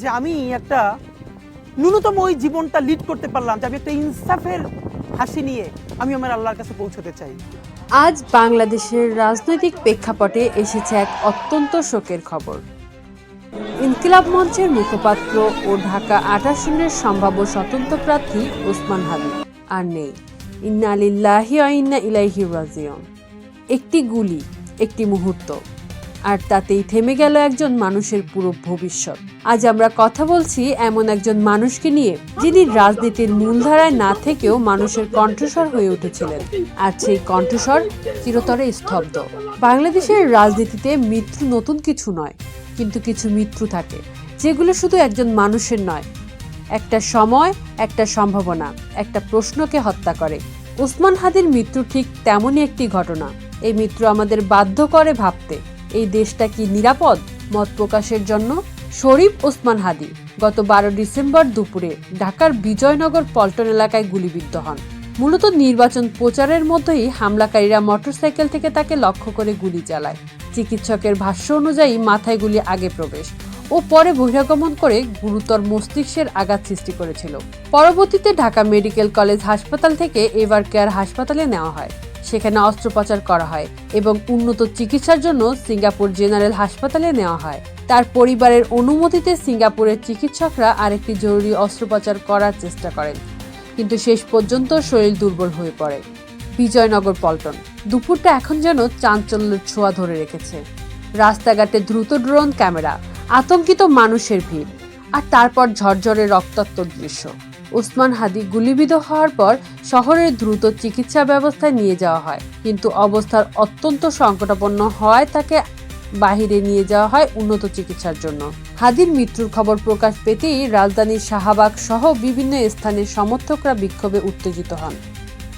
যে আমি একটা ন্যূনতম ওই জীবনটা লিড করতে পারলাম, যে আমি একটা ইনসাফের হাসি নিয়ে আমি আমার আল্লাহর কাছে পৌঁছতে চাই। আজ বাংলাদেশের রাজনৈতিক প্রেক্ষাপটে এসেছে এক অত্যন্ত শোকের খবর। ইনকিলাব মঞ্চের মুখপাত্র ও ঢাকা আট আসনের সম্ভাব্য স্বতন্ত্র প্রার্থী ওসমান হাবিব আর নেই। ইন্না আলিল্লাহি ইন্না ইলাইহি রাজিউন। একটি গুলি, একটি মুহূর্ত। আর তাতেই থেমে গেল একজন মানুষের পুরো ভবিষ্যৎ। আজ আমরা কথা বলছি এমন একজন মানুষকে নিয়ে, যিনি রাজনীতির মূলধারায় না থেকেও মানুষের কণ্ঠস্বর হয়ে উঠেছিলেন। আর সেই কণ্ঠস্বর চিরতরে স্তব্ধ। বাংলাদেশের রাজনীতিতে মৃত্যু নতুন কিছু নয়, কিন্তু কিছু মৃত্যু থাকে, যেগুলো শুধু একজন মানুষের নয়। একটা সময়, একটা সম্ভাবনা, একটা প্রশ্নকে হত্যা করে। ওসমান হাদির মৃত্যু ঠিক তেমনই একটি ঘটনা। এই মৃত্যু আমাদের বাধ্য করে ভাবতে। এই দেশটা কি নিরাপদ? মত প্রকাশের জন্য শরীফ ওসমান হাদি গত বারো ডিসেম্বর দুপুরে ঢাকার বিজয়নগর পল্টন এলাকায় গুলিবিদ্ধ হন। মূলত নির্বাচন প্রচারের মধ্যেই হামলাকারীরা মোটরসাইকেল থেকে তাকে লক্ষ্য করে গুলি চালায়। চিকিৎসকের ভাষ্য অনুযায়ী মাথায় গুলি আগে প্রবেশ ও পরে বহিরাগমন করে গুরুতর মস্তিষ্কের আঘাত সৃষ্টি করেছিল। পরবর্তীতে ঢাকা মেডিকেল কলেজ হাসপাতাল থেকে এভার কেয়ার হাসপাতালে নেওয়া হয়। সেখানে অস্ত্রোপচার করা হয় এবং উন্নত চিকিৎসার জন্য সিঙ্গাপুর জেনারেল হাসপাতালে নেওয়া হয়। তার পরিবারের অনুমতিতে সিঙ্গাপুরের চিকিৎসকরা আরেকটি জরুরি অস্ত্রোপচার করার চেষ্টা করেন। কিন্তু শেষ পর্যন্ত শরীর দুর্বল হয়ে পড়ে। বিজয়নগর পল্টন। দুপুরটা এখন যেন চাঞ্চল্যের ছোঁয়া ধরে রেখেছে। রাস্তাঘাটে দ্রুত ড্রোন ক্যামেরা। আতঙ্কিত মানুষের ভিড়। আর তারপর ঝরঝরে রক্তাক্ত দৃশ্য। ওসমান হাদি গুলিবিদ্ধ হওয়ার পর শহরের দ্রুত চিকিৎসা ব্যবস্থায় নিয়ে যাওয়া হয়। কিন্তু অবস্থার অত্যন্ত সংকটাপন্ন হওয়ায় তাকে বাহিরে নিয়ে যাওয়া হয় উন্নত চিকিৎসার জন্য। হাদির মৃত্যুর খবর প্রকাশ পেতেই রাজধানীর শাহবাগ সহ বিভিন্ন স্থানের সমর্থকরা বিক্ষোভে উত্তেজিত হন।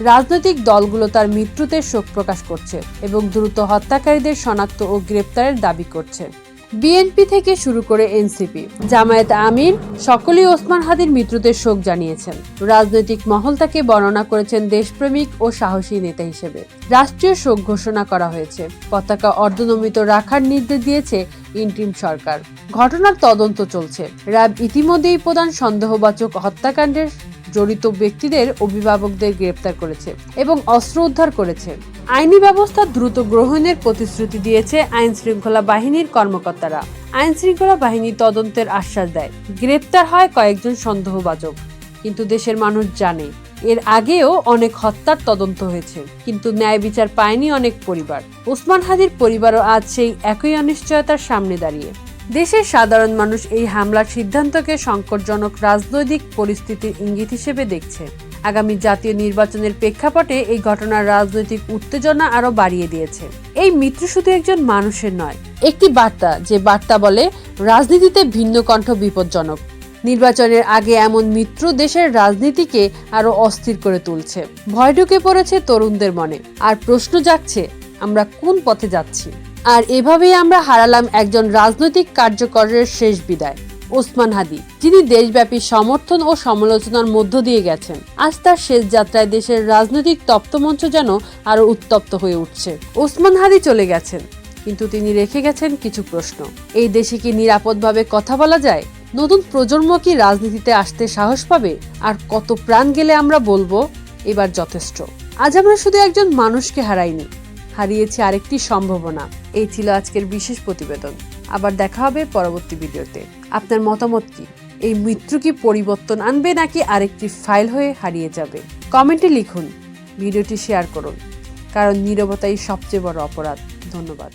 রাজনৈতিক দলগুলো তার মৃত্যুতে শোক প্রকাশ করছে এবং দ্রুত হত্যাকারীদের শনাক্ত ও গ্রেপ্তারের দাবি করছে। বিএনপি থেকে শুরু করে এনসিপি। জামায়াত আমির, সকলেই ওসমান হাদির মৃত্যুতে শোক জানিয়েছেন। রাজনৈতিক মহল তাকে বর্ণনা করেছেন দেশপ্রেমিক ও সাহসী নেতা হিসেবে। রাষ্ট্রীয় শোক ঘোষণা করা হয়েছে। পতাকা অর্ধনমিত রাখার নির্দেশ দিয়েছে ইন্টিম সরকার। ঘটনার তদন্ত চলছে। র্যাব ইতিমধ্যেই প্রধান সন্দেহবাচক হত্যাকাণ্ডের জড়িত ব্যক্তিদের অভিভাবকদের গ্রেপ্তার করেছে এবং অস্ত্র উদ্ধার করেছে। আইনি ব্যবস্থা দ্রুত গ্রহণের প্রতিশ্রুতি দিয়েছে আইন শৃঙ্খলা বাহিনীর কর্মকর্তারা। আইন শৃঙ্খলা বাহিনী তদন্তের আশ্বাস দেয়। গ্রেপ্তার হয় কয়েকজন সন্দেহবাচক কিন্তু দেশের মানুষ জানে, এর আগেও অনেক হত্যার তদন্ত হয়েছে। কিন্তু ন্যায় বিচার পায়নি অনেক পরিবার। ওসমান হাদির পরিবারও আজ সেই একই অনিশ্চয়তার সামনে দাঁড়িয়ে। দেশের সাধারণ মানুষ এই হামলার সিদ্ধান্তকে সংকটজনক রাজনৈতিক পরিস্থিতির ইঙ্গিত হিসেবে দেখছে। আগামী জাতীয় নির্বাচনের প্রেক্ষাপটে এই ঘটনার রাজনৈতিক উত্তেজনা আরও বাড়িয়ে দিয়েছে। এই মৃত্যু শুধু একজন মানুষের নয়, একটি বার্তা, যে বার্তা বলে, রাজনীতিতে ভিন্ন কণ্ঠ বিপজ্জনক। নির্বাচনের আগে এমন মিত্র দেশের রাজনীতিকে আরও অস্থির করে তুলছে। ভয় ঢুকে পড়েছে তরুণদের মনে। আর প্রশ্ন জাগছে, আমরা কোন পথে যাচ্ছি? আর এভাবেই আমরা হারালাম একজন রাজনৈতিক কার্যকরের শেষ বিদায়, ওসমান হাদি, যিনি দেশব্যাপী সমর্থন ও সমালোচনার মধ্য দিয়ে গেছেন। আজ তার শেষ যাত্রায় দেশের রাজনৈতিক তপ্তমঞ্চ যেন আরও উত্তপ্ত হয়ে উঠছে। ওসমান হাদি চলে গেছেন, কিন্তু তিনি রেখে গেছেন কিছু প্রশ্ন। এই দেশে কি নিরাপদভাবে কথা বলা যায়? নতুন প্রজন্ম কি রাজনীতিতে আসতে সাহস পাবে? আর কত প্রাণ গেলে আমরা বলব, এবার যথেষ্ট। আজ আমরা শুধু একজন মানুষকে হারাইনি হারিয়েছি আরেকটি সম্ভাবনা। এই ছিল আজকের বিশেষ প্রতিবেদন। আবার দেখা হবে পরবর্তী ভিডিওতে। আপনার মতামত কি? এই মৃত্যু কি পরিবর্তন আনবে নাকি আরেকটি ফাইল হয়ে হারিয়ে যাবে? কমেন্টে লিখুন। ভিডিওটি শেয়ার করুন। কারণ নিরবতাই সবচেয়ে বড় অপরাধ। ধন্যবাদ।